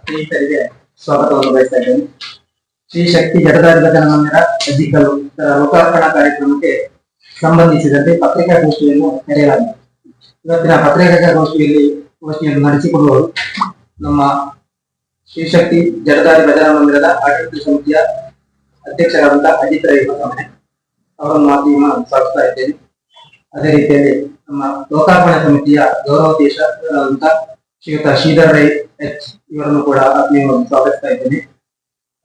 ಸ್ನೇಹಿತರಿಗೆ ಸ್ವಾಗತವನ್ನು ಬಯಸ್ತಾ ಇದ್ದೇನೆ ಶ್ರೀ ಶಕ್ತಿ ಜಗದಾರಿ ಭಜನ ಮಂದಿರ ಲೋಕಾರ್ಪಣಾ ಕಾರ್ಯಕ್ರಮಕ್ಕೆ ಸಂಬಂಧಿಸಿದಂತೆ ಪತ್ರಿಕಾಗೋಷ್ಠಿಯನ್ನು ನೆರೆಯಲಾಗಿದೆ ಇವತ್ತಿನ ಪತ್ರಿಕಾಗೋಷ್ಠಿಯಲ್ಲಿ ಗೋಷ್ಠಿಯನ್ನು ನಡೆಸಿಕೊಡುವವರು ನಮ್ಮ ಶ್ರೀ ಶಕ್ತಿ ಜಗದಾರಿ ಭಜನಾ ಮಂದಿರದ ಆಡಳಿತ ಸಮಿತಿಯ ಅಧ್ಯಕ್ಷರಾದಂತಹ ಅಜಿತ್ ರೈ ಅವರೇ ಅವರನ್ನು ಮಾಧ್ಯಮ ಸ್ವಾಗತಾ ಇದ್ದೇನೆ. ಅದೇ ರೀತಿಯಲ್ಲಿ ನಮ್ಮ ಲೋಕಾರ್ಪಣೆ ಸಮಿತಿಯ ಗೌರವಾಧ್ಯಕ್ಷರಾದಂತ ಶ್ರೀಯುತ ಶ್ರೀಧರ್ ರೈ ಎಚ್ ಇವರನ್ನು ಕೂಡ ಆತ್ಮೀಯವಾಗಿ ಸ್ವಾಗತಿಸ್ತಾ ಇದ್ದೇನೆ.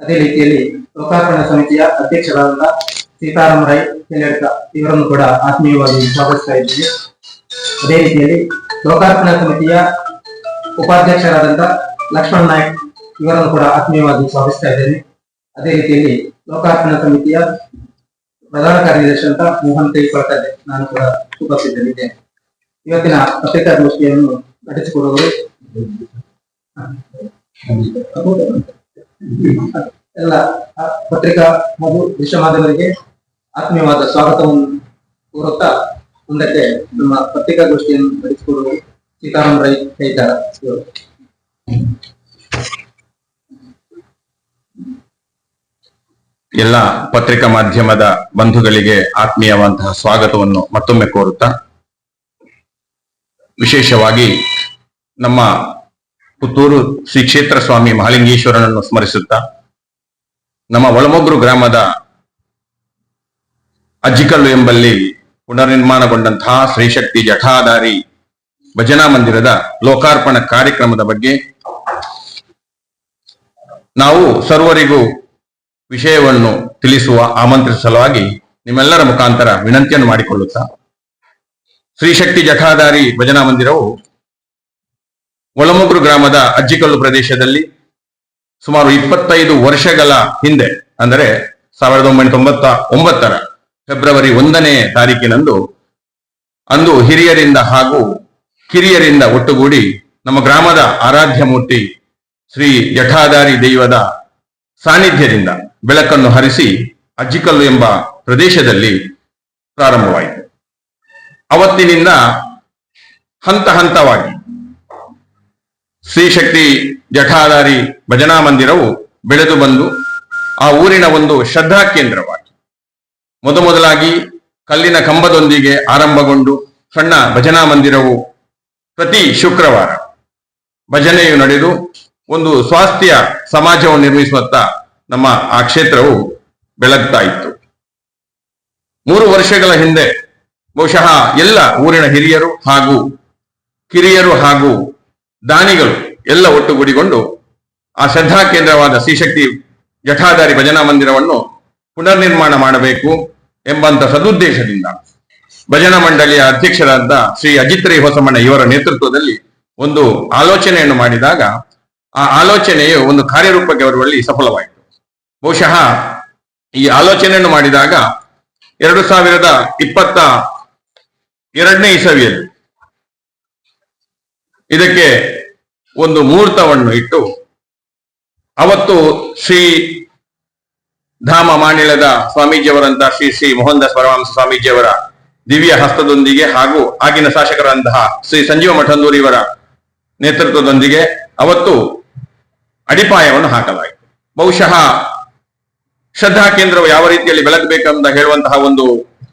ಅದೇ ರೀತಿಯಲ್ಲಿ ಲೋಕಾರ್ಪಣ ಸಮಿತಿಯ ಅಧ್ಯಕ್ಷರಾದಂತ ಸೀತಾರಾಮ ರೈ ಕೆಲೆಡ್ಕ ಇವರನ್ನು ಕೂಡ ಆತ್ಮೀಯವಾಗಿ ಸ್ವಾಗತಿಸ್ತಾ ಇದ್ದೇನೆ. ಅದೇ ರೀತಿಯಲ್ಲಿ ಲೋಕಾರ್ಪಣ ಸಮಿತಿಯ ಉಪಾಧ್ಯಕ್ಷರಾದಂತ ಲಕ್ಷ್ಮಣ್ ನಾಯ್ಕ್ ಇವರನ್ನು ಕೂಡ ಆತ್ಮೀಯವಾಗಿ ಸ್ವಾಗತಿಸ್ತಾ ಇದ್ದೇನೆ. ಅದೇ ರೀತಿಯಲ್ಲಿ ಲೋಕಾರ್ಪಣ ಸಮಿತಿಯ ಪ್ರಧಾನ ಕಾರ್ಯದರ್ಶಿ ಅಂತ ಮೋಹನ್ ಕೈಕೊಳ್ತಾರೆ ನಾನು ಕೂಡ ಉಪಸ್ಥಿತರಿದ್ದೇನೆ. ಇವತ್ತಿನ ಪತ್ರಿಕಾಗೋಷ್ಠಿಯನ್ನು ನಡೆಸಿಕೊಡುವವರು ಎಲ್ಲ ಪತ್ರಿಕಾ ಹಾಗೂ ವಿಶ್ವ ಮಾಧ್ಯಮರಿಗೆ ಆತ್ಮೀಯವಾದ ಸ್ವಾಗತವನ್ನು ಕೋರುತ್ತಾ ಮುಂದಕ್ಕೆ ನಮ್ಮ ಪತ್ರಿಕಾಗೋಷ್ಠಿಯನ್ನು ನಡೆಸಿಕೊಡುವ ಸೀತಾರಾಮ್ ರೈ ಕೈತಾರ ಎಲ್ಲ ಪತ್ರಿಕಾ ಮಾಧ್ಯಮದ ಬಂಧುಗಳಿಗೆ ಆತ್ಮೀಯವಾದಂತಹ ಸ್ವಾಗತವನ್ನು ಮತ್ತೊಮ್ಮೆ ಕೋರುತ್ತಾ, ವಿಶೇಷವಾಗಿ ನಮ್ಮ ಪುತ್ತೂರು ಶ್ರೀ ಕ್ಷೇತ್ರ ಸ್ವಾಮಿ ಮಹಾಲಿಂಗೇಶ್ವರನನ್ನು ಸ್ಮರಿಸುತ್ತಾ, ನಮ್ಮ ಒಳಮೊಗ್ರು ಗ್ರಾಮದ ಅಜ್ಜಿಕಲ್ಲು ಎಂಬಲ್ಲಿ ಪುನರ್ನಿರ್ಮಾಣಗೊಂಡಂತಹ ಶ್ರೀಶಕ್ತಿ ಜಠಾಧಾರಿ ಭಜನಾ ಮಂದಿರದ ಲೋಕಾರ್ಪಣ ಕಾರ್ಯಕ್ರಮದ ಬಗ್ಗೆ ನಾವು ಸರ್ವರಿಗೂ ವಿಷಯವನ್ನು ತಿಳಿಸುವ ಆಮಂತ್ರಿತ ಸಲುವಾಗಿ ನಿಮ್ಮೆಲ್ಲರ ಮುಖಾಂತರ ವಿನಂತಿಯನ್ನು ಮಾಡಿಕೊಳ್ಳುತ್ತಾ ಶ್ರೀಶಕ್ತಿ ಜಠಾಧಾರಿ ಭಜನಾ ಮಂದಿರವು ಒಳಮುಗ್ರು ಗ್ರಾಮದ ಅಜ್ಜಿಕಲ್ಲು ಪ್ರದೇಶದಲ್ಲಿ ಸುಮಾರು ಇಪ್ಪತ್ತೈದು ವರ್ಷಗಳ ಹಿಂದೆ, ಅಂದರೆ ಸಾವಿರದ ಒಂಬೈನೂರ ತೊಂಬತ್ತ ಒಂಬತ್ತರ ಫೆಬ್ರವರಿ ಒಂದನೇ ತಾರೀಕಿನಂದು, ಅಂದು ಹಿರಿಯರಿಂದ ಹಾಗೂ ಕಿರಿಯರಿಂದ ಒಟ್ಟುಗೂಡಿ ನಮ್ಮ ಗ್ರಾಮದ ಆರಾಧ್ಯ ಮೂರ್ತಿ ಶ್ರೀ ಜಠಾಧಾರಿ ದೈವದ ಸಾನ್ನಿಧ್ಯದಿಂದ ಬೆಳಕನ್ನು ಹರಿಸಿ ಅಜ್ಜಿಕಲ್ಲು ಎಂಬ ಪ್ರದೇಶದಲ್ಲಿ ಪ್ರಾರಂಭವಾಯಿತು. ಅವತ್ತಿನಿಂದ ಹಂತ ಹಂತವಾಗಿ ಶ್ರೀಶಕ್ತಿ ಜಠಾಧಾರಿ ಭಜನಾ ಮಂದಿರವು ಬೆಳೆದು ಬಂದು ಆ ಊರಿನ ಒಂದು ಶ್ರದ್ಧಾ ಕೇಂದ್ರವಾಗಿ ಮೊದಮೊದಲಾಗಿ ಕಲ್ಲಿನ ಕಂಬದೊಂದಿಗೆ ಆರಂಭಗೊಂಡು ಸಣ್ಣ ಭಜನಾ ಮಂದಿರವು ಪ್ರತಿ ಶುಕ್ರವಾರ ಭಜನೆಯು ನಡೆದು ಒಂದು ಸ್ವಾಸ್ಥ್ಯ ಸಮಾಜವನ್ನು ನಿರ್ಮಿಸುವತ್ತ ನಮ್ಮ ಆ ಕ್ಷೇತ್ರವು ಬೆಳಗ್ತಾ ಇತ್ತು. ಮೂರು ವರ್ಷಗಳ ಹಿಂದೆ ಬಹುಶಃ ಎಲ್ಲ ಊರಿನ ಹಿರಿಯರು ಹಾಗೂ ಕಿರಿಯರು ಹಾಗೂ ದಾನಿಗಳು ಎಲ್ಲ ಒಟ್ಟುಗೂಡಿಕೊಂಡು ಆ ಶ್ರದ್ಧಾ ಕೇಂದ್ರವಾದ ಶ್ರೀಶಕ್ತಿ ಜಠಾಧಾರಿ ಭಜನಾ ಮಂದಿರವನ್ನು ಪುನರ್ನಿರ್ಮಾಣ ಮಾಡಬೇಕು ಎಂಬಂತ ಸದುದ್ದೇಶದಿಂದ ಭಜನಾ ಮಂಡಳಿಯ ಅಧ್ಯಕ್ಷರಾದ ಶ್ರೀ ಅಜಿತ್ ರೈ ಹೊಸಮಣ್ಣ ಇವರ ನೇತೃತ್ವದಲ್ಲಿ ಒಂದು ಆಲೋಚನೆಯನ್ನು ಮಾಡಿದಾಗ ಆ ಆಲೋಚನೆಯು ಒಂದು ಕಾರ್ಯರೂಪಕ್ಕೆ ಬರುವಲ್ಲಿ ಸಫಲವಾಯಿತು. ಬಹುಶಃ ಈ ಆಲೋಚನೆಯನ್ನು ಮಾಡಿದಾಗ ಎರಡು ಸಾವಿರದ ಇಪ್ಪತ್ತ ಎರಡನೇ ಇಸವಿಯಲ್ಲಿ ಇದಕ್ಕೆ ಒಂದು ಮುಹೂರ್ತವನ್ನು ಇಟ್ಟು ಅವತ್ತು ಶ್ರೀ ಧಾಮ ಮಾಣಿಲದ ಸ್ವಾಮೀಜಿಯವರಂತಹ ಶ್ರೀ ಶ್ರೀ ಮೋಹನ್ದಾಸ್ ಪರಮಹಂಸ ಸ್ವಾಮೀಜಿಯವರ ದಿವ್ಯ ಹಸ್ತದೊಂದಿಗೆ ಹಾಗೂ ಆಗಿನ ಶಾಸಕರಂತಹ ಶ್ರೀ ಸಂಜೀವ ಮಠಂದೂರಿವರ ನೇತೃತ್ವದೊಂದಿಗೆ ಅವತ್ತು ಅಡಿಪಾಯವನ್ನು ಹಾಕಲಾಯಿತು. ಬಹುಶಃ ಶ್ರದ್ಧಾ ಕೇಂದ್ರವು ಯಾವ ರೀತಿಯಲ್ಲಿ ಬೆಳಗಬೇಕಂತ ಹೇಳುವಂತಹ ಒಂದು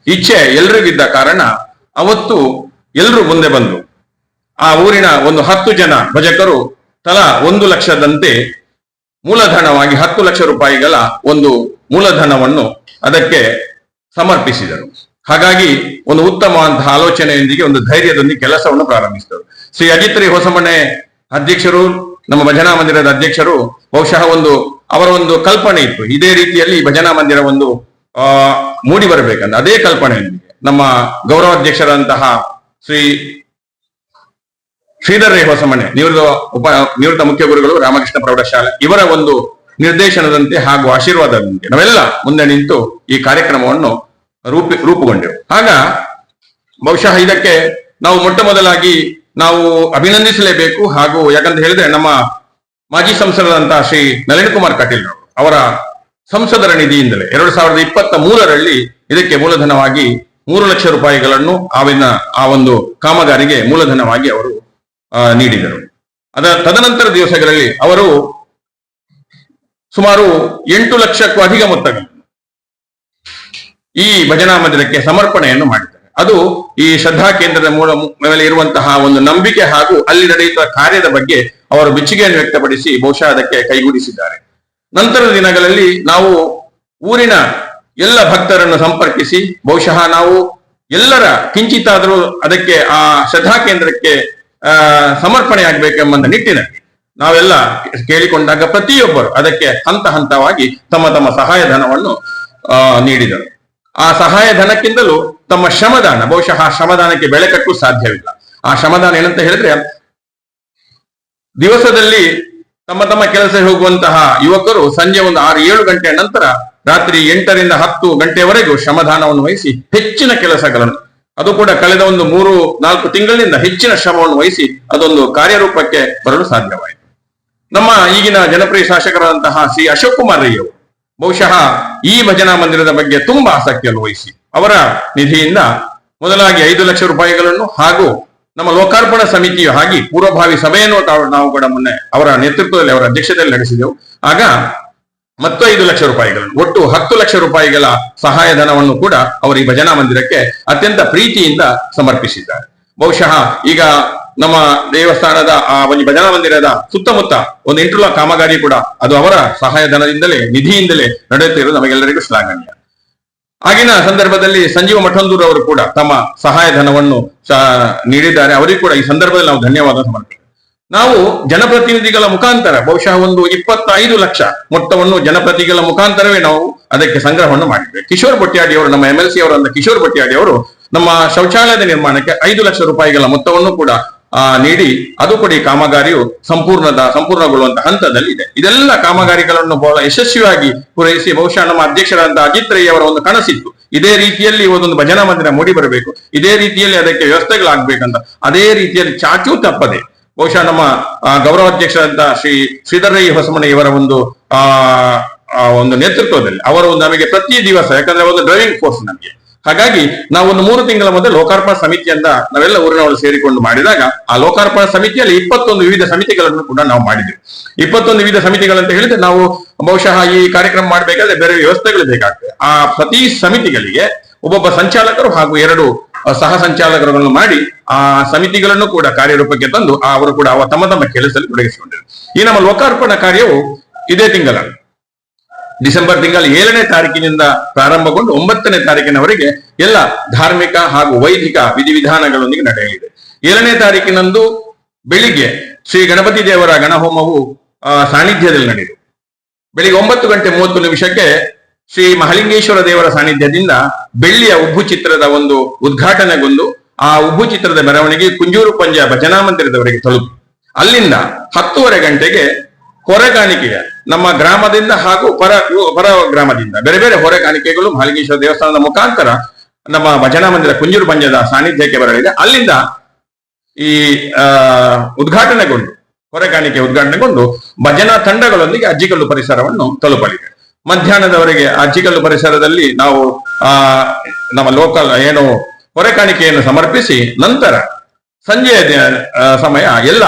ಇಚ್ಛೆ ಎಲ್ರಿಗಿದ್ದ ಕಾರಣ ಅವತ್ತು ಎಲ್ಲರೂ ಮುಂದೆ ಬಂದರು. ಆ ಊರಿನ ಒಂದು ಹತ್ತು ಜನ ಭಜಕರು ತಲಾ ಒಂದು ಲಕ್ಷದಂತೆ ಮೂಲಧನವಾಗಿ ಹತ್ತು ಲಕ್ಷ ರೂಪಾಯಿಗಳ ಒಂದು ಮೂಲಧನವನ್ನು ಅದಕ್ಕೆ ಸಮರ್ಪಿಸಿದರು. ಹಾಗಾಗಿ ಒಂದು ಉತ್ತಮವಾದಂತಹ ಆಲೋಚನೆಯೊಂದಿಗೆ, ಒಂದು ಧೈರ್ಯದೊಂದಿಗೆ ಕೆಲಸವನ್ನು ಪ್ರಾರಂಭಿಸಿದರು. ಶ್ರೀ ಅಜಿತ್ರಿ ಹೊಸಮನೆ ಅಧ್ಯಕ್ಷರು, ನಮ್ಮ ಭಜನಾ ಮಂದಿರದ ಅಧ್ಯಕ್ಷರು, ಬಹುಶಃ ಒಂದು ಅವರ ಒಂದು ಕಲ್ಪನೆ ಇತ್ತು. ಇದೇ ರೀತಿಯಲ್ಲಿ ಭಜನಾ ಮಂದಿರ ಒಂದು, ಆ, ಮೂಡಿ ಬರಬೇಕಂತ. ಅದೇ ಕಲ್ಪನೆಯೊಂದಿಗೆ ನಮ್ಮ ಗೌರವಾಧ್ಯಕ್ಷರಂತಹ ಶ್ರೀ ಶ್ರೀಧರ್ ರೈ ಹೊಸಮನೆ, ನಿವೃತ್ತ ಉಪ, ನಿವೃತ್ತ ಮುಖ್ಯ ಗುರುಗಳು ರಾಮಕೃಷ್ಣ ಪ್ರೌಢಶಾಲೆ, ಇವರ ಒಂದು ನಿರ್ದೇಶನದಂತೆ ಹಾಗೂ ಆಶೀರ್ವಾದದಂತೆ. ನಾವೆಲ್ಲ ಮುಂದೆ ನಿಂತು ಈ ಕಾರ್ಯಕ್ರಮವನ್ನು ರೂಪಿ, ರೂಪುಗೊಂಡೆವು. ಆಗ ಬಹುಶಃ ಇದಕ್ಕೆ ನಾವು ಮೊಟ್ಟ ಮೊದಲಾಗಿ ನಾವು ಅಭಿನಂದಿಸಲೇಬೇಕು ಹಾಗೂ ಯಾಕಂತ ಹೇಳಿದ್ರೆ ನಮ್ಮ ಮಾಜಿ ಸಂಸದರಂತಹ ಶ್ರೀ ನಳಿನ್ ಕುಮಾರ್ ಕಟೀಲ್ ಅವರ ಸಂಸದರ ನಿಧಿಯಿಂದಲೇ ಎರಡು ಸಾವಿರದ ಇಪ್ಪತ್ತ ಮೂರರಲ್ಲಿ ಇದಕ್ಕೆ ಮೂಲಧನವಾಗಿ ಮೂರು ಲಕ್ಷ ರೂಪಾಯಿಗಳನ್ನು ಆವಿನ, ಆ ಒಂದು ಕಾಮಗಾರಿಗೆ ಮೂಲಧನವಾಗಿ ಅವರು ನೀಡಿದರು. ಅದ, ತದನಂತರ ದಿವಸಗಳಲ್ಲಿ ಅವರು ಸುಮಾರು ಎಂಟು ಲಕ್ಷಕ್ಕೂ ಅಧಿಕ ಮೊತ್ತಗಳನ್ನು ಈ ಭಜನಾ ಮಂದಿರಕ್ಕೆ ಸಮರ್ಪಣೆಯನ್ನು ಮಾಡಿದ್ದಾರೆ. ಅದು ಈ ಶ್ರದ್ಧಾ ಕೇಂದ್ರದ ಮೂಲ ಮೇಲೆ ಇರುವಂತಹ ಒಂದು ನಂಬಿಕೆ ಹಾಗೂ ಅಲ್ಲಿ ನಡೆಯುವ ಕಾರ್ಯದ ಬಗ್ಗೆ ಅವರು ಮೆಚ್ಚುಗೆಯನ್ನು ವ್ಯಕ್ತಪಡಿಸಿ ಬಹುಶಃ ಅದಕ್ಕೆ ಕೈಗೂಡಿಸಿದ್ದಾರೆ. ನಂತರದ ದಿನಗಳಲ್ಲಿ ನಾವು ಊರಿನ ಎಲ್ಲ ಭಕ್ತರನ್ನು ಸಂಪರ್ಕಿಸಿ, ಬಹುಶಃ ನಾವು ಎಲ್ಲರ ಕಿಂಚಿತಾದರೂ ಅದಕ್ಕೆ ಆ ಶ್ರದ್ಧಾ ಕೇಂದ್ರಕ್ಕೆ ಸಮರ್ಪಣೆ ಆಗ್ಬೇಕೆಂಬ ನಿಟ್ಟಿನಲ್ಲಿ ನಾವೆಲ್ಲ ಕೇಳಿಕೊಂಡಾಗ ಪ್ರತಿಯೊಬ್ಬರು ಅದಕ್ಕೆ ಹಂತ ಹಂತವಾಗಿ ತಮ್ಮ ತಮ್ಮ ಸಹಾಯಧನವನ್ನು ನೀಡಿದರು. ಆ ಸಹಾಯಧನಕ್ಕಿಂತಲೂ ತಮ್ಮ ಶ್ರಮದಾನ, ಬಹುಶಃ ಆ ಶ್ರಮದಾನಕ್ಕೆ ಬೆಳೆ ಕಟ್ಟಲು ಸಾಧ್ಯವಿಲ್ಲ. ಆ ಶ್ರಮದಾನ ಏನಂತ ಹೇಳಿದ್ರೆ, ದಿವಸದಲ್ಲಿ ತಮ್ಮ ತಮ್ಮ ಕೆಲಸ ಹೋಗುವಂತಹ ಯುವಕರು ಸಂಜೆ ಒಂದು ಆರು ಏಳು ಗಂಟೆಯ ನಂತರ ರಾತ್ರಿ ಎಂಟರಿಂದ ಹತ್ತು ಗಂಟೆವರೆಗೂ ಶ್ರಮದಾನವನ್ನು ವಹಿಸಿ ಹೆಚ್ಚಿನ ಕೆಲಸಗಳನ್ನು ಅದು ಕೂಡ ಕಳೆದ ಒಂದು ಮೂರು, ನಾಲ್ಕು ತಿಂಗಳಿನಿಂದ ಹೆಚ್ಚಿನ ಶ್ರಮವನ್ನು ವಹಿಸಿ ಅದೊಂದು ಕಾರ್ಯರೂಪಕ್ಕೆ ಬರಲು ಸಾಧ್ಯವಾಯಿತು. ನಮ್ಮ ಈಗಿನ ಜನಪ್ರಿಯ ಶಾಸಕರಾದಂತಹ ಸಿ ಅಶೋಕ್ ಕುಮಾರ್ ರೈ ಅವರು ಬಹುಶಃ ಈ ಭಜನಾ ಮಂದಿರದ ಬಗ್ಗೆ ತುಂಬಾ ಆಸಕ್ತಿಯನ್ನು ವಹಿಸಿ, ಅವರ ನಿಧಿಯಿಂದ ಮೊದಲಾಗಿ ಐದು ಲಕ್ಷ ರೂಪಾಯಿಗಳನ್ನು ಹಾಗೂ ನಮ್ಮ ಲೋಕಾರ್ಪಣ ಸಮಿತಿಯು ಹಾಗೆ ಪೂರ್ವಭಾವಿ ಸಭೆಯನ್ನು ನಾವು ಕೂಡ ಮೊನ್ನೆ ಅವರ ನೇತೃತ್ವದಲ್ಲಿ, ಅವರ ಅಧ್ಯಕ್ಷತೆಯಲ್ಲಿ ನಡೆಸಿದೆವು. ಆಗ ಮತ್ತು ಐದು ಲಕ್ಷ ರೂಪಾಯಿಗಳನ್ನು ಒಟ್ಟು ಹತ್ತು ಲಕ್ಷ ರೂಪಾಯಿಗಳ ಸಹಾಯಧನವನ್ನು ಕೂಡ ಅವರು ಈ ಭಜನಾ ಮಂದಿರಕ್ಕೆ ಅತ್ಯಂತ ಪ್ರೀತಿಯಿಂದ ಸಮರ್ಪಿಸಿದ್ದಾರೆ. ಬಹುಶಃ ಈಗ ನಮ್ಮ ದೇವಸ್ಥಾನದ ಆ ಒಂದು ಭಜನಾ ಮಂದಿರದ ಸುತ್ತಮುತ್ತ ಒಂದು ಇಂಟರ್ಲಾಕ್ ಕಾಮಗಾರಿ ಕೂಡ ಅದು ಅವರ ಸಹಾಯಧನದಿಂದಲೇ, ನಿಧಿಯಿಂದಲೇ ನಡೆಯುತ್ತಿರುವುದು ನಮಗೆಲ್ಲರಿಗೂ ಶ್ಲಾಘನೀಯ. ಆಗಿನ ಸಂದರ್ಭದಲ್ಲಿ ಸಂಜೀವ ಮಠಂದೂರ್ ಅವರು ಕೂಡ ತಮ್ಮ ಸಹಾಯಧನವನ್ನು ನೀಡಿದ್ದಾರೆ. ಅವರಿಗೂ ಕೂಡ ಈ ಸಂದರ್ಭದಲ್ಲಿ ನಾವು ಧನ್ಯವಾದ ಸಮರ್ಪಿಸ್ತೇವೆ ನಾವು ಜನಪ್ರತಿನಿಧಿಗಳ ಮುಖಾಂತರ ಬಹುಶಃ ಒಂದು ಇಪ್ಪತ್ತೈದು ಲಕ್ಷ ಮೊತ್ತವನ್ನು ಜನಪ್ರತಿನಿಧಿಗಳ ಮುಖಾಂತರವೇ ನಾವು ಅದಕ್ಕೆ ಸಂಗ್ರಹವನ್ನು ಮಾಡಿದ್ದೇವೆ. ಕಿಶೋರ್ ಬೊಟ್ಯಾಡಿ ಅವರು, ನಮ್ಮ ಎಂ ಎಲ್ ಸಿ ಅವರಾದ ಕಿಶೋರ್ ಬೊಟ್ಯಾಡಿ ಅವರು ನಮ್ಮ ಶೌಚಾಲಯದ ನಿರ್ಮಾಣಕ್ಕೆ ಐದು ಲಕ್ಷ ರೂಪಾಯಿಗಳ ಮೊತ್ತವನ್ನು ಕೂಡ ನೀಡಿ ಅದು ಕೂಡ ಈ ಕಾಮಗಾರಿಯು ಸಂಪೂರ್ಣದ, ಸಂಪೂರ್ಣಗೊಳ್ಳುವಂತಹ ಹಂತದಲ್ಲಿ ಇದೆ ಇದೆಲ್ಲ ಕಾಮಗಾರಿಗಳನ್ನು ಬಹಳ ಯಶಸ್ವಿಯಾಗಿ ಪೂರೈಸಿ ಬಹುಶಃ ನಮ್ಮ ಅಧ್ಯಕ್ಷರಾದಂತಹ ಅಜಿತ್ ರೈ ಅವರ ಒಂದು ಕನಸಿತ್ತು. ಇದೇ ರೀತಿಯಲ್ಲಿ ಒಂದೊಂದು ಭಜನಾ ಮಂದಿರ ಮೂಡಿ ಬರಬೇಕು. ಇದೇ ರೀತಿಯಲ್ಲಿ ಅದಕ್ಕೆ ವ್ಯವಸ್ಥೆಗಳಾಗಬೇಕಂತ. ಅದೇ ರೀತಿಯಲ್ಲಿ ಚಾಚೂ ತಪ್ಪದೆ ಬಹುಶಃ ನಮ್ಮ ಆ, ಗೌರವಾಧ್ಯಕ್ಷರಾದಂತಹ ಶ್ರೀ ಶ್ರೀಧರಯ್ಯ ಹೊಸಮನೆ ಇವರ ಒಂದು ಆ ಒಂದು ನೇತೃತ್ವದಲ್ಲಿ. ಅವರು ನಮಗೆ ಪ್ರತಿ ದಿವಸ ಯಾಕಂದ್ರೆ ಒಂದು ಡ್ರೈವಿಂಗ್ ಕೋರ್ಸ್ ನಮಗೆ. ಹಾಗಾಗಿ ನಾವು ಒಂದು ಮೂರು ತಿಂಗಳ ಮೊದಲು ಲೋಕಾರ್ಪಣಾ ಸಮಿತಿಯಿಂದ ನಾವೆಲ್ಲ ಊರಿನವರು ಸೇರಿಕೊಂಡು ಮಾಡಿದಾಗ ಆ ಲೋಕಾರ್ಪಣ ಸಮಿತಿಯಲ್ಲಿ ಇಪ್ಪತ್ತೊಂದು ವಿವಿಧ ಸಮಿತಿಗಳನ್ನು ಕೂಡ ನಾವು ಮಾಡಿದ್ವಿ. ಇಪ್ಪತ್ತೊಂದು ವಿವಿಧ ಸಮಿತಿಗಳಂತ ಹೇಳಿದ್ರೆ ನಾವು ಬಹುಶಃ ಈ ಕಾರ್ಯಕ್ರಮ ಮಾಡಬೇಕಾದ್ರೆ ಬೇರೆ ವ್ಯವಸ್ಥೆಗಳು ಬೇಕಾಗ್ತದೆ. ಆ ಪ್ರತಿ ಸಮಿತಿಗಳಿಗೆ ಒಬ್ಬೊಬ್ಬ ಸಂಚಾಲಕರು ಹಾಗೂ ಎರಡು ಸಹ ಸಂಚಾಲಕರುಗಳನ್ನು ಮಾಡಿ ಆ ಸಮಿತಿಗಳನ್ನು ಕೂಡ ಕಾರ್ಯರೂಪಕ್ಕೆ ತಂದು ಅವರು ಕೂಡ ತಮ್ಮ ತಮ್ಮ ಕೆಲಸದಲ್ಲಿ ತೊಡಗಿಸಿಕೊಂಡಿದ್ದಾರೆ ಈ ನಮ್ಮ ಲೋಕಾರ್ಪಣ ಕಾರ್ಯವು ಇದೇ ತಿಂಗಳ, ಡಿಸೆಂಬರ್ ತಿಂಗಳ ಏಳನೇ ತಾರೀಕಿನಿಂದ ಪ್ರಾರಂಭಗೊಂಡು ಒಂಬತ್ತನೇ ತಾರೀಕಿನವರೆಗೆ ಎಲ್ಲ ಧಾರ್ಮಿಕ ಹಾಗೂ ವೈದಿಕ ವಿಧಿವಿಧಾನಗಳೊಂದಿಗೆ ನಡೆಯಲಿದೆ. ಏಳನೇ ತಾರೀಕಿನಂದು ಬೆಳಿಗ್ಗೆ ಶ್ರೀ ಗಣಪತಿ ದೇವರ ಗಣಹೋಮವು ಸಾನ್ನಿಧ್ಯದಲ್ಲಿ ನಡೆಯಿತು. ಬೆಳಿಗ್ಗೆ ಒಂಬತ್ತು ಗಂಟೆ ಮೂವತ್ತು ನಿಮಿಷಕ್ಕೆ ಶ್ರೀ ಮಹಲಿಂಗೇಶ್ವರ ದೇವರ ಸಾನ್ನಿಧ್ಯದಿಂದ ಬೆಳ್ಳಿಯ ಉಬ್ಬು ಚಿತ್ರದ ಒಂದು ಉದ್ಘಾಟನೆಗೊಂಡು ಆ ಉಬ್ಬು ಚಿತ್ರದ ಮೆರವಣಿಗೆ ಕುಂಜೂರು ಪಂಜ ಭಜನಾ ಮಂದಿರದವರೆಗೆ ತಲುಪಿ. ಅಲ್ಲಿಂದ ಹತ್ತುವರೆ ಗಂಟೆಗೆ ಹೊರೆಗಾಣಿಕೆಯ ನಮ್ಮ ಗ್ರಾಮದಿಂದ ಹಾಗೂ ಪರ ಹೊರ ಗ್ರಾಮದಿಂದ, ಬೇರೆ ಬೇರೆ ಹೊರೆಗಾಣಿಕೆಗಳು ಮಹಲಿಂಗೇಶ್ವರ ದೇವಸ್ಥಾನದ ಮುಖಾಂತರ ನಮ್ಮ ಭಜನಾ ಮಂದಿರ ಕುಂಜೂರು ಪಂಜದ ಸಾನ್ನಿಧ್ಯಕ್ಕೆ ಬರಲಿದೆ. ಅಲ್ಲಿಂದ ಈ ಉದ್ಘಾಟನೆಗೊಂಡು ಹೊರೆಗಾಣಿಕೆ ಉದ್ಘಾಟನೆಗೊಂಡು ಭಜನಾ ತಂಡಗಳೊಂದಿಗೆ ಅಜ್ಜಿಕಲ್ಲು ಪರಿಸರವನ್ನು ತಲುಪಲಿದೆ. ಮಧ್ಯಾಹ್ನದವರೆಗೆ ಅಜ್ಜಿಕಲ್ಲು ಪರಿಸರದಲ್ಲಿ ನಾವು, ಆ, ನಮ್ಮ ಲೋಕಲ್ ಏನು ಹೊರೆಕಾಣಿಕೆಯನ್ನು ಸಮರ್ಪಿಸಿ ನಂತರ ಸಂಜೆಯ ಸಮಯ ಎಲ್ಲ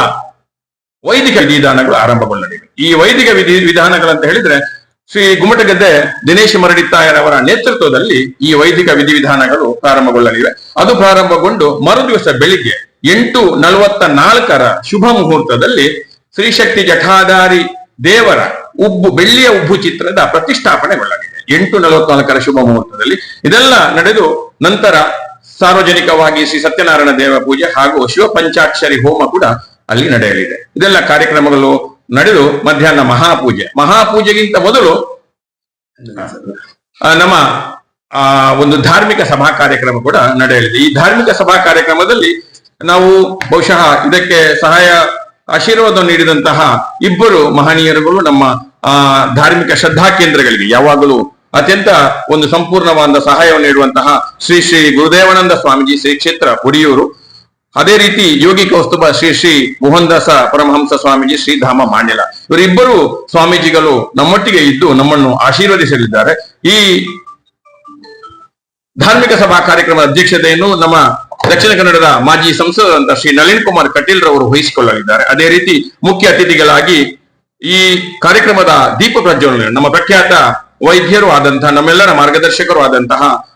ವೈದಿಕ ವಿಧಾನಗಳು ಆರಂಭಗೊಳ್ಳಲಿವೆ. ಈ ವೈದಿಕ ವಿಧಿ, ವಿಧಾನಗಳಂತ ಹೇಳಿದ್ರೆ ಶ್ರೀ ಗುಮ್ಮಟಗದ್ದೆ ದಿನೇಶ್ ಮರಡಿತ್ತಾಯರವರ ನೇತೃತ್ವದಲ್ಲಿ ಈ ವೈದಿಕ ವಿಧಿವಿಧಾನಗಳು ಪ್ರಾರಂಭಗೊಳ್ಳಲಿವೆ. ಅದು ಪ್ರಾರಂಭಗೊಂಡು ಮರುದಿವಸ ಬೆಳಿಗ್ಗೆ ಎಂಟು ನಲವತ್ತ ನಾಲ್ಕರ ಶುಭ ಮುಹೂರ್ತದಲ್ಲಿ ಶ್ರೀಶಕ್ತಿ ಜಠಾಧಾರಿ ದೇವರ ಉಬ್ಬು, ಬೆಳ್ಳಿಯ ಉಬ್ಬು ಚಿತ್ರದ ಪ್ರತಿಷ್ಠಾಪನೆಗೊಳ್ಳಲಿದೆ. ಎಂಟು ನಲವತ್ನಾಲ್ಕರ ಶುಭ ಮುಹೂರ್ತದಲ್ಲಿ ಇದೆಲ್ಲ ನಡೆದು ನಂತರ ಸಾರ್ವಜನಿಕವಾಗಿ ಶ್ರೀ ಸತ್ಯನಾರಾಯಣ ದೇವ ಪೂಜೆ ಹಾಗೂ ಶಿವ ಪಂಚಾಕ್ಷರಿ ಹೋಮ ಕೂಡ ಅಲ್ಲಿ ನಡೆಯಲಿದೆ. ಇದೆಲ್ಲ ಕಾರ್ಯಕ್ರಮಗಳು ನಡೆದು ಮಧ್ಯಾಹ್ನ ಮಹಾಪೂಜೆ. ಮಹಾಪೂಜೆಗಿಂತ ಮೊದಲು ನಮ್ಮ, ಆ, ಒಂದು ಧಾರ್ಮಿಕ ಸಭಾ ಕಾರ್ಯಕ್ರಮ ಕೂಡ ನಡೆಯಲಿದೆ. ಈ ಧಾರ್ಮಿಕ ಸಭಾ ಕಾರ್ಯಕ್ರಮದಲ್ಲಿ ನಾವು ಬಹುಶಃ ಇದಕ್ಕೆ ಸಹಾಯ ಆಶೀರ್ವಾದ ನೀಡಿದಂತಹ ಇಬ್ಬರು ಮಹನೀಯರುಗಳು ನಮ್ಮ, ಆ, ಧಾರ್ಮಿಕ ಶ್ರದ್ಧಾ ಕೇಂದ್ರಗಳಿಗೆ ಯಾವಾಗಲೂ ಅತ್ಯಂತ ಒಂದು ಸಂಪೂರ್ಣವಾದ ಸಹಾಯವನ್ನು ನೀಡುವಂತಹ ಶ್ರೀ ಶ್ರೀ ಗುರುದೇವಾನಂದ ಸ್ವಾಮೀಜಿ ಶ್ರೀ ಕ್ಷೇತ್ರ ಒಡಿಯೂರು. ಅದೇ ರೀತಿ ಯೋಗಿ ಕೌಸ್ತುಭ ಶ್ರೀ ಶ್ರೀ ಮೋಹನ್ದಾಸ ಪರಮಹಂಸ ಸ್ವಾಮೀಜಿ ಶ್ರೀಧಾಮ ಮಾಂಡ್ಯಲ. ಇವರಿಬ್ಬರು ಸ್ವಾಮೀಜಿಗಳು ನಮ್ಮೊಟ್ಟಿಗೆ ಇದ್ದು ನಮ್ಮನ್ನು ಆಶೀರ್ವದಿಸಲಿದ್ದಾರೆ. ಈ ಧಾರ್ಮಿಕ ಸಭಾ ಕಾರ್ಯಕ್ರಮದ ಅಧ್ಯಕ್ಷತೆಯನ್ನು ನಮ್ಮ ದಕ್ಷಿಣ ಕನ್ನಡದ ಮಾಜಿ ಸಂಸದರಂತ ಶ್ರೀ ನಳಿನ್ ಕುಮಾರ್ ಕಟೀಲ್ ರವರು ವಹಿಸಿಕೊಳ್ಳಲಿದ್ದಾರೆ. ಅದೇ ರೀತಿ ಮುಖ್ಯ ಅತಿಥಿಗಳಾಗಿ ಈ ಕಾರ್ಯಕ್ರಮದ ದೀಪ ಪ್ರಜ್ವಲನೆ, ನಮ್ಮ ಪ್ರಖ್ಯಾತ ವೈದ್ಯರು ಆದಂತಹ, ನಮ್ಮೆಲ್ಲರ ಮಾರ್ಗದರ್ಶಕರು ಆದಂತಹ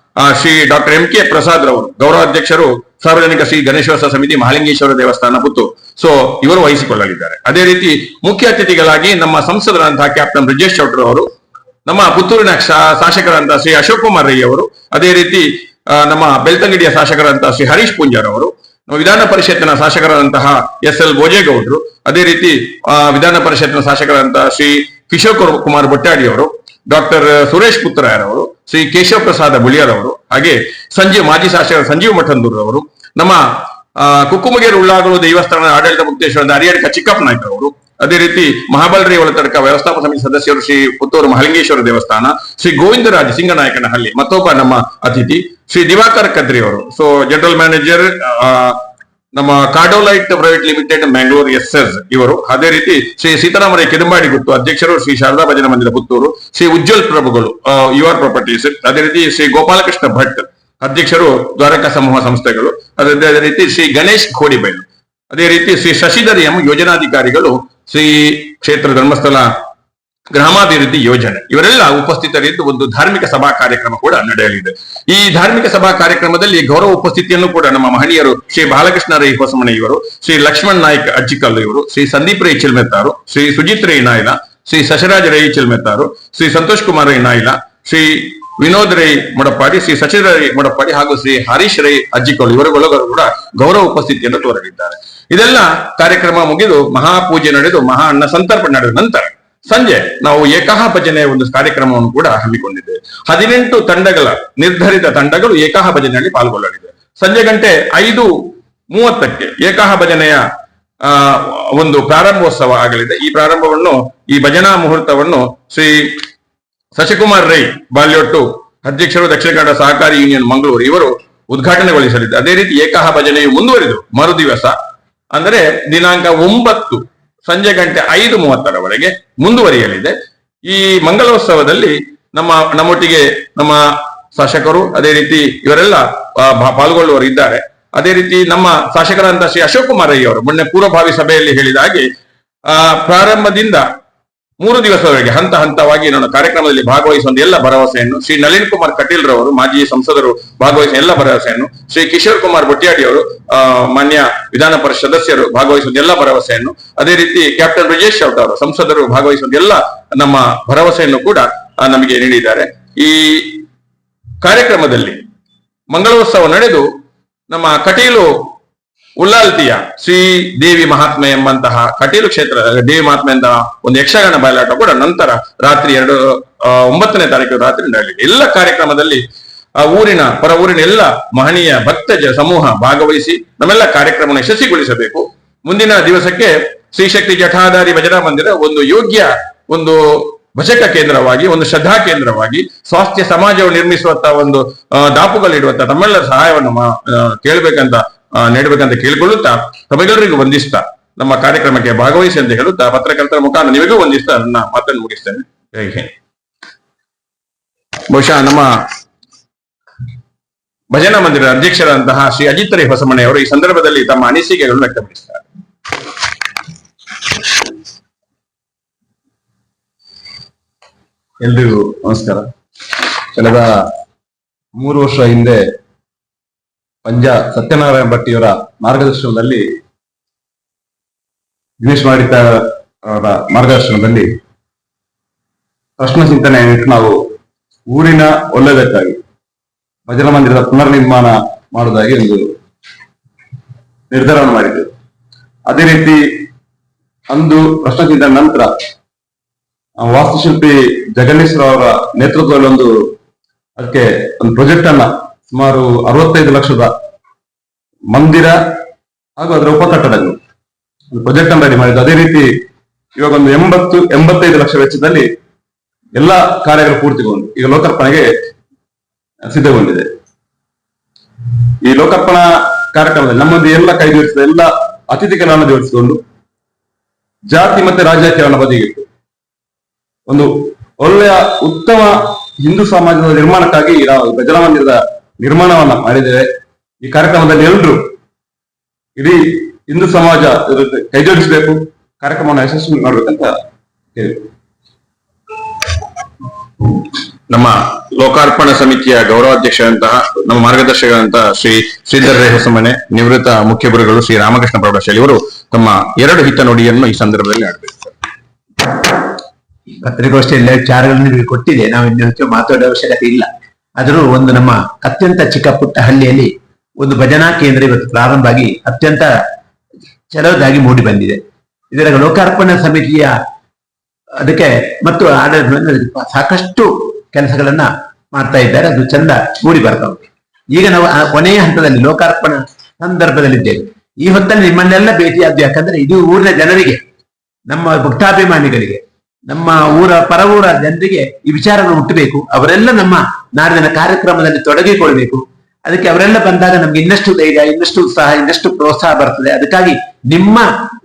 Shri doctor M K Prasad ರವರು, ಗೌರವಾಧ್ಯಕ್ಷರು ಸಾರ್ವಜನಿಕ ಶ್ರೀ ಗಣೇಶ್ವರ ಸಮಿತಿ ಮಹಾಲಿಂಗೇಶ್ವರ ದೇವಸ್ಥಾನ ಪುತ್ತು. ಸೊ ಇವರು ವಹಿಸಿಕೊಳ್ಳಲಿದ್ದಾರೆ. ಅದೇ ರೀತಿ ಮುಖ್ಯ ಅತಿಥಿಗಳಾಗಿ ನಮ್ಮ ಸಂಸದರಂತಹ ಕ್ಯಾಪ್ಟನ್ ಬ್ರಿಜೇಶ್ ಚೌಟ್ರವರು, ನಮ್ಮ ಪುತ್ತೂರಿನ ಶಾ- ಶಾಸಕರಂತ ಶ್ರೀ ಅಶೋಕ್ ಕುಮಾರ್ ರೈ ಅವರು, ಅದೇ ರೀತಿ ನಮ್ಮ ಬೆಳ್ತಂಗಡಿಯ ಶಾಸಕರಂತ ಶ್ರೀ ಹರೀಶ್ ಪೂಂಜಾರ್ ಅವರು ವಿಧಾನ ಪರಿಷತ್ತಿನ ಶಾಸಕರಾದಂತಹ ಎಸ್ ಎಲ್ ಭೋಜೇಗೌಡರು ಅದೇ ರೀತಿ ವಿಧಾನ ಪರಿಷತ್ತಿನ ಶಾಸಕರಾದಂತಹ ಶ್ರೀ ಕಿಶೋರ್ ಕುಮಾರ್ ಬೊಟ್ಟಾಡಿ ಅವರು ಡಾಕ್ಟರ್ ಸುರೇಶ್ ಪುತ್ರಾಯರ್ ಅವರು ಶ್ರೀ ಕೇಶವ ಪ್ರಸಾದ ಬುಳಿಯರ್ ಅವರು ಹಾಗೆ ಸಂಜೀವ್ ಮಾಜಿ ಶಾಸಕ ಸಂಜೀವ್ ಮಠಂದೂರ್ ಅವರು ನಮ್ಮ ಕುಕ್ಕುಮಗೇರು ಉಳ್ಳಾಗಲು ದೇವಸ್ಥಾನ ಆಡಳಿತ ಮುಕ್ತೇಶ್ವರದ ಹರಿಯಡ್ಕ ಚಿಕ್ಕಪ್ಪ ನಾಯ್ಕ ಅವರು ಅದೇ ರೀತಿ ಮಹಾಬಲರಿ ಒಳತಡಕ ವ್ಯವಸ್ಥಾಪಕ ಸಮಿತಿ ಸದಸ್ಯರು ಶ್ರೀ ಪುತ್ತೂರು ಮಹಲಿಂಗೇಶ್ವರ ದೇವಸ್ಥಾನ, ಶ್ರೀ ಗೋವಿಂದರಾಜ್ ಸಿಂಗನಾಯಕನಹಳ್ಳಿ ಮತ್ತೊಬ್ಬ ನಮ್ಮ ಅತಿಥಿ ಶ್ರೀ ದಿವಾಕರ್ ಕದ್ರಿ ಅವರು. ಸೊ ಜನರಲ್ ಮ್ಯಾನೇಜರ್ ನಮ್ಮ Cardolite private limited Mangalore S S ಇವರು. ಅದೇ ರೀತಿ ಶ್ರೀ ಸೀತಾರಾಮರೆ ಕಿದಂಬಾಡಿ ಗುತ್ತು ಅಧ್ಯಕ್ಷರು ಶ್ರೀ ಶಾರದಾ ಭಜನ ಮಂದಿರ ಪುತ್ತೂರು, ಶ್ರೀ ಉಜ್ವಲ್ ಪ್ರಭುಗಳು ಯು ಆರ್ ಪ್ರಾಪರ್ಟೀಸ್. ಅದೇ ರೀತಿ ಶ್ರೀ ಗೋಪಾಲಕೃಷ್ಣ ಭಟ್ ಅಧ್ಯಕ್ಷರು ದ್ವಾರಕಾ ಸಮೂಹ ಸಂಸ್ಥೆಗಳು. ಅದೇ ಅದೇ ರೀತಿ ಶ್ರೀ ಗಣೇಶ್ ಖೋಡಿಬೈಲು ಅದೇ ರೀತಿ ಶ್ರೀ ಶಶಿಧರ್ ಎಂ ಯೋಜನಾಧಿಕಾರಿಗಳು ಶ್ರೀ ಕ್ಷೇತ್ರ ಧರ್ಮಸ್ಥಳ ಗ್ರಾಮಾಭಿವೃದ್ಧಿ ಯೋಜನೆ. ಇವರೆಲ್ಲ ಉಪಸ್ಥಿತರಿದ್ದು ಒಂದು ಧಾರ್ಮಿಕ ಸಭಾ ಕಾರ್ಯಕ್ರಮ ಕೂಡ ನಡೆಯಲಿದೆ. ಈ ಧಾರ್ಮಿಕ ಸಭಾ ಕಾರ್ಯಕ್ರಮದಲ್ಲಿ ಗೌರವ ಉಪಸ್ಥಿತಿಯನ್ನು ಕೂಡ ನಮ್ಮ ಮಹನೀಯರು ಶ್ರೀ ಬಾಲಕೃಷ್ಣ ರೈ ಹೊಸಮನೆ ಇವರು, ಶ್ರೀ ಲಕ್ಷ್ಮಣ್ ನಾಯ್ಕ ಅಜ್ಜಿಕಲ್ಲು ಇವರು, ಶ್ರೀ ಸಂದೀಪ್ ರೈ ಚಿಲ್ಮೆತ್ತಾರು, ಶ್ರೀ ಸುಜಿತ್ ರೈ ನಾಯ್ಲ, ಶ್ರೀ ಸಶರಾಜ್ ರೈ ಚಿಲ್ಮೆತ್ತಾರು, ಶ್ರೀ ಸಂತೋಷ್ ಕುಮಾರ್ ರೈ ನಾಯ್ಲ, ಶ್ರೀ ವಿನೋದ್ ರೈ ಮೊಡಪಾಡಿ ಶ್ರೀ ಸಚಿನ್ ರೈ ಮೊಡಪಾಡಿ ಹಾಗೂ ಶ್ರೀ ಹರೀಶ್ ರೈ ಅಜ್ಜಿಕೋಳ್ ಇವರುಗಳು ಕೂಡ ಗೌರವ ಉಪಸ್ಥಿತಿಯನ್ನು ತೋರಲಿದ್ದಾರೆ. ಇದೆಲ್ಲ ಕಾರ್ಯಕ್ರಮ ಮುಗಿದು ಮಹಾಪೂಜೆ ನಡೆದು ಮಹಾ ಅನ್ನ ಸಂತರ್ಪಣೆ ನಡೆದ ನಂತರ ಸಂಜೆ ನಾವು ಏಕಾಹ ಭಜನೆಯ ಒಂದು ಕಾರ್ಯಕ್ರಮವನ್ನು ಕೂಡ ಹಮ್ಮಿಕೊಂಡಿದ್ದೇವೆ. ಹದಿನೆಂಟು ತಂಡಗಳ ನಿರ್ಧರಿತ ತಂಡಗಳು ಏಕಾಹ ಭಜನೆಯಲ್ಲಿ ಪಾಲ್ಗೊಳ್ಳಲಿದೆ. ಸಂಜೆ ಗಂಟೆ ಐದು ಮೂವತ್ತಕ್ಕೆ ಏಕಾಹ ಭಜನೆಯ ಒಂದು ಪ್ರಾರಂಭೋತ್ಸವ ಆಗಲಿದೆ. ಈ ಪ್ರಾರಂಭವನ್ನು, ಈ ಭಜನಾ ಮುಹೂರ್ತವನ್ನು ಶ್ರೀ ಶಶಿಕುಮಾರ್ ರೈ, ಬಾಲ್ಯೊಟ್ಟು, ಅಧ್ಯಕ್ಷರು ದಕ್ಷಿಣ ಕನ್ನಡ ಸಹಕಾರಿ ಯೂನಿಯನ್ ಮಂಗಳೂರು, ಇವರು ಉದ್ಘಾಟನೆಗೊಳಿಸಲಿದ್ದಾರೆ. ಅದೇ ರೀತಿ ಏಕಾಹ ಭಜನೆಯು ಮುಂದುವರಿದು ಮರು ದಿವಸ ಅಂದರೆ ದಿನಾಂಕ ಒಂಬತ್ತು ಸಂಜೆ ಗಂಟೆ ಐದು ಮೂವತ್ತರವರೆಗೆ ಮುಂದುವರಿಯಲಿದೆ. ಈ ಮಂಗಳೋತ್ಸವದಲ್ಲಿ ನಮ್ಮ, ನಮ್ಮೊಟ್ಟಿಗೆ ನಮ್ಮ ಶಾಸಕರು, ಅದೇ ರೀತಿ ಇವರೆಲ್ಲ ಪಾಲ್ಗೊಳ್ಳುವರು ಇದ್ದಾರೆ. ಅದೇ ರೀತಿ ನಮ್ಮ ಶಾಸಕರಂತ ಶ್ರೀ ಅಶೋಕ್ ಕುಮಾರ್ ರೈ ಅವರು, ಮೊನ್ನೆ ಪೂರ್ವಭಾವಿ ಸಭೆಯಲ್ಲಿ ಹೇಳಿದ ಹಾಗೆ, ಆ, ಪ್ರಾರಂಭದಿಂದ ಮೂರು ದಿವಸದವರೆಗೆ ಹಂತ ಹಂತವಾಗಿ ನಾನು ಕಾರ್ಯಕ್ರಮದಲ್ಲಿ ಭಾಗವಹಿಸುವ ಎಲ್ಲ ಭರವಸೆಯನ್ನು ಶ್ರೀ ನಳಿನ್ ಕುಮಾರ್ ಕಟೀಲ್ ರವರು, ಮಾಜಿ ಸಂಸದರು ಭಾಗವಹಿಸುವ ಎಲ್ಲ ಭರವಸೆಯನ್ನು ಶ್ರೀ ಕಿಶೋರ್ ಕುಮಾರ್ ಬೊಟ್ಟಿಯಾಡಿ ಅವರು ಮಾನ್ಯ ವಿಧಾನ ಪರಿಷತ್ ಸದಸ್ಯರು ಭಾಗವಹಿಸುವ ಎಲ್ಲ ಭರವಸೆಯನ್ನು, ಅದೇ ರೀತಿ ಕ್ಯಾಪ್ಟನ್ ಬ್ರಿಜೇಶ್ ಶೌಟ್ ಅವರು, ಸಂಸದರು ಭಾಗವಹಿಸುವ ಎಲ್ಲ ನಮ್ಮ ಭರವಸೆಯನ್ನು ಕೂಡ ನಮಗೆ ನೀಡಿದ್ದಾರೆ. ಈ ಕಾರ್ಯಕ್ರಮದಲ್ಲಿ ಮಂಗಳೋತ್ಸವ ನಡೆದು ನಮ್ಮ ಕಟೀಲು ಉಳ್ಳಾಲ್ತಿಯ ಶ್ರೀ ದೇವಿ ಮಹಾತ್ಮೆ ಎಂಬಂತಹ ಕಟೀಲು ಕ್ಷೇತ್ರ ದೇವಿ ಮಹಾತ್ಮೆ ಒಂದು ಯಕ್ಷಗಾನ ಬಯಲಾಟ ಕೂಡ ನಂತರ ರಾತ್ರಿ ಎರಡು ಒಂಬತ್ತನೇ ತಾರೀಕು ರಾತ್ರಿ ನಡೆಯಲಿದೆ ಎಲ್ಲ ಕಾರ್ಯಕ್ರಮದಲ್ಲಿ ಆ ಊರಿನ, ಪರ ಊರಿನ ಎಲ್ಲ ಮಹನೀಯ ಭಕ್ತ ಜ ಸಮೂಹ ಭಾಗವಹಿಸಿ ನಮ್ಮೆಲ್ಲ ಕಾರ್ಯಕ್ರಮವನ್ನು ಯಶಸ್ವಿಗೊಳಿಸಬೇಕು. ಮುಂದಿನ ದಿವಸಕ್ಕೆ ಶ್ರೀಶಕ್ತಿ ಜಠಾಧಾರಿ ಭಜನಾ ಮಂದಿರ ಒಂದು ಯೋಗ್ಯ ಒಂದು ಭಜಕ ಕೇಂದ್ರವಾಗಿ, ಒಂದು ಶ್ರದ್ಧಾ ಕೇಂದ್ರವಾಗಿ, ಸ್ವಾಸ್ಥ್ಯ ಸಮಾಜವನ್ನು ನಿರ್ಮಿಸುವಂತಹ ಒಂದು ದಾಪುಗಳಿಡುವಂತ ತಮ್ಮೆಲ್ಲರ ಸಹಾಯವನ್ನು ಕೇಳಬೇಕಂತ ನೀಡಬೇಕಂತ ಕೇಳಿಕೊಳ್ಳುತ್ತಾ ತಮಗೆಲ್ಲರಿಗೂ ವಂದಿಸ್ತಾ ನಮ್ಮ ಕಾರ್ಯಕ್ರಮಕ್ಕೆ ಭಾಗವಹಿಸಿ ಅಂತ ಹೇಳುತ್ತಾ ಪತ್ರಕರ್ತರ ಮುಖಾಂತರ ನಿಮಗೂ ವಂದಿಸ್ತಾ ನನ್ನ ಮಾತನ್ನು ಮುಗಿಸ್ತೇನೆ. ಬಹುಶಃ ನಮ್ಮ ಭಜನಾ ಮಂದಿರ ಅಧ್ಯಕ್ಷರಾದಂತಹ ಶ್ರೀ ಅಜಿತ್ ರೈ ಹೊಸಮನೆ ಅವರು ಈ ಸಂದರ್ಭದಲ್ಲಿ ತಮ್ಮ ಅನಿಸಿಕೆಗಳನ್ನು ವ್ಯಕ್ತಪಡಿಸಿದ್ದಾರೆ. ಎಲ್ರಿಗೂ ನಮಸ್ಕಾರ. ಕಳೆದ ಮೂರು ವರ್ಷ ಹಿಂದೆ ಪಂಜ ಸತ್ಯನಾರಾಯಣ ಭಟ್ಟಿಯವರ ಮಾರ್ಗದರ್ಶನದಲ್ಲಿ ದಿನೇಶ್ ಮಾಡಿತ ಅವರ ಮಾರ್ಗದರ್ಶನದಲ್ಲಿ ಪ್ರಶ್ನ ಚಿಂತನೆ ನಾವು ಊರಿನ ಒಳ್ಳೆಯದಕ್ಕಾಗಿ ಭಜನಾ ಮಂದಿರದ ಪುನರ್ ನಿರ್ಮಾಣ ಮಾಡುವುದಾಗಿ ಒಂದು ನಿರ್ಧಾರವನ್ನು ಮಾಡಿದ್ದೆವು. ಅದೇ ರೀತಿ ಅಂದು ಪ್ರಶ್ನ ಚಿಂತನೆ ನಂತರ ವಾಸ್ತುಶಿಲ್ಪಿ ಜಗದೀಶ್ವರ ಅವರ ನೇತೃತ್ವದಲ್ಲಿ ಒಂದು ಅದಕ್ಕೆ ಒಂದು ಪ್ರಾಜೆಕ್ಟ್ ಅನ್ನ ಸುಮಾರು ಅರವತ್ತೈದು ಲಕ್ಷದ ಮಂದಿರ ಹಾಗೂ ಅದರ ಉಪ ಕಟ್ಟಡಗಳು ಒಂದು ಪ್ರಾಜೆಕ್ಟ್ ಅನ್ನು ರೆಡಿ ಮಾಡಿದ್ದು. ಅದೇ ರೀತಿ ಇವಾಗ ಒಂದು ಎಂಬತ್ತು, ಎಂಬತ್ತೈದು ಲಕ್ಷ ವೆಚ್ಚದಲ್ಲಿ ಎಲ್ಲ ಕಾರ್ಯಗಳು ಪೂರ್ತಿಗೊಂಡು ಈಗ ಲೋಕಾರ್ಪಣೆಗೆ ಸಿದ್ಧಗೊಂಡಿದೆ. ಈ ಲೋಕಾರ್ಪಣಾ ಕಾರ್ಯಕ್ರಮದಲ್ಲಿ ನಮ್ಮದು ಎಲ್ಲ ಕೈ ಜೋಡಿಸಿದ ಎಲ್ಲ ಅತಿಥಿಗಳನ್ನು ಜೋಡಿಸಿಕೊಂಡು ಜಾತಿ ಮತ್ತೆ ರಾಜಕೀಯವನ್ನು ಬದಿಗಿಟ್ಟು ಒಂದು ಒಳ್ಳೆಯ ಉತ್ತಮ ಹಿಂದೂ ಸಮಾಜದ ನಿರ್ಮಾಣಕ್ಕಾಗಿ ಭಜನಾ ಮಂದಿರದ ನಿರ್ಮಾಣವನ್ನ ಮಾಡಿದ್ದೇವೆ. ಈ ಕಾರ್ಯಕ್ರಮದಲ್ಲಿ ಎಲ್ಲರೂ ಇಡೀ ಹಿಂದೂ ಸಮಾಜ ಕೈಜೋಡಿಸಬೇಕು ಕಾರ್ಯಕ್ರಮವನ್ನು ಯಶಸ್ವಿ ಮಾಡ್ಬೇಕಂತ ಹೇಳಿ ನಮ್ಮ ಲೋಕಾರ್ಪಣ ಸಮಿತಿಯ ಗೌರವಾಧ್ಯಕ್ಷರಂತಹ ನಮ್ಮ ಮಾರ್ಗದರ್ಶಕರಂತಹ ಶ್ರೀ ಶ್ರೀಧರ ಹೊಸಮನೆ ನಿವೃತ್ತ ಮುಖ್ಯ ಗುರುಗಳು ಶ್ರೀ ರಾಮಕೃಷ್ಣ ಪ್ರೌಢಶಾಲಿ ಅವರು ತಮ್ಮ ಎರಡು ಹಿತ ನುಡಿಯನ್ನು ಈ ಸಂದರ್ಭದಲ್ಲಿ ಆಡಬೇಕು ಪತ್ರಿಕೋಷ್ಠಿಯಲ್ಲಿ ವಿಚಾರಗಳನ್ನು ನಿಮಗೆ ಕೊಟ್ಟಿದೆ ನಾವು ಇನ್ನು ಹೆಚ್ಚು ಮಾತಾಡೋ ಅವಶ್ಯಕತೆ ಇಲ್ಲ. ಆದರೂ ಒಂದು ನಮ್ಮ ಅತ್ಯಂತ ಚಿಕ್ಕ ಪುಟ್ಟ ಹಳ್ಳಿಯಲ್ಲಿ ಒಂದು ಭಜನಾ ಕೇಂದ್ರ ಇವತ್ತು ಪ್ರಾರಂಭ ಆಗಿ ಅತ್ಯಂತ ಚಲೋದಾಗಿ ಮೂಡಿ ಬಂದಿದೆ. ಇದರ ಲೋಕಾರ್ಪಣಾ ಸಮಿತಿಯ ಅದಕ್ಕೆ ಮತ್ತು ಆಡಳಿತ ಸಾಕಷ್ಟು ಕೆಲಸಗಳನ್ನ ಮಾಡ್ತಾ ಇದ್ದಾರೆ. ಅದು ಚಂದ ಮೂಡಿ ಬರ್ತಾ ಉಂಟು. ಈಗ ನಾವು ಕೊನೆಯ ಹಂತದಲ್ಲಿ ಲೋಕಾರ್ಪಣಾ ಸಂದರ್ಭದಲ್ಲಿದ್ದೇವೆ. ಈ ಹೊತ್ತಲ್ಲಿ ನಿಮ್ಮನ್ನೆಲ್ಲ ಭೇಟಿಯಾದ್ದು ಯಾಕಂದ್ರೆ ಇದು ಊರಿನ ಜನರಿಗೆ, ನಮ್ಮ ಭಕ್ತಾಭಿಮಾನಿಗಳಿಗೆ ನಮ್ಮ ಊರ, ಪರವೂರ ಜನರಿಗೆ ಈ ವಿಚಾರಗಳು ಹುಟ್ಟಬೇಕು. ಅವರೆಲ್ಲ ನಮ್ಮ ನಾಡಿನ ಕಾರ್ಯಕ್ರಮದಲ್ಲಿ ತೊಡಗಿಕೊಳ್ಬೇಕು. ಅದಕ್ಕೆ ಅವರೆಲ್ಲ ಬಂದಾಗ ನಮ್ಗೆ ಇನ್ನಷ್ಟು ಧೈರ್ಯ, ಇನ್ನಷ್ಟು ಉತ್ಸಾಹ, ಇನ್ನಷ್ಟು ಪ್ರೋತ್ಸಾಹ ಬರ್ತದೆ. ಅದಕ್ಕಾಗಿ ನಿಮ್ಮ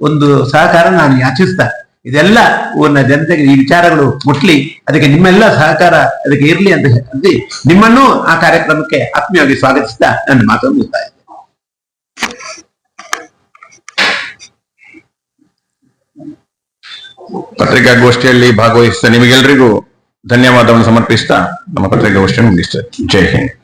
ಒಂದು ಸಹಕಾರ ನಾನು ಯಾಚಿಸ್ತಾ, ಇದೆಲ್ಲ ಊರಿನ ಜನತೆಗೆ ಈ ವಿಚಾರಗಳು ಮುಟ್ಲಿ, ಅದಕ್ಕೆ ನಿಮ್ಮೆಲ್ಲ ಸಹಕಾರ ಅದಕ್ಕೆ ಇರ್ಲಿ ಅಂತ ಹೇಳಿ, ನಿಮ್ಮನ್ನು ಆ ಕಾರ್ಯಕ್ರಮಕ್ಕೆ ಆತ್ಮೀಯವಾಗಿ ಸ್ವಾಗತಿಸ್ತಾ ನನ್ನ ಮಾತನ್ನು ಮುಕ್ತಾಯ ಪತ್ರಿಕಾಗೋಷ್ಠಿಯಲ್ಲಿ ಭಾಗವಹಿಸಿದ ನಿಮಗೆಲ್ಲರಿಗೂ ಧನ್ಯವಾದವನ್ನು ಸಮರ್ಪಿಸ್ತಾ ನಮ್ಮ ಪತ್ರಿಕಾಗೋಷ್ಠಿಯನ್ನು ಮುಗಿಸ್ತೇವೆ ಜೈ ಹಿಂದ್.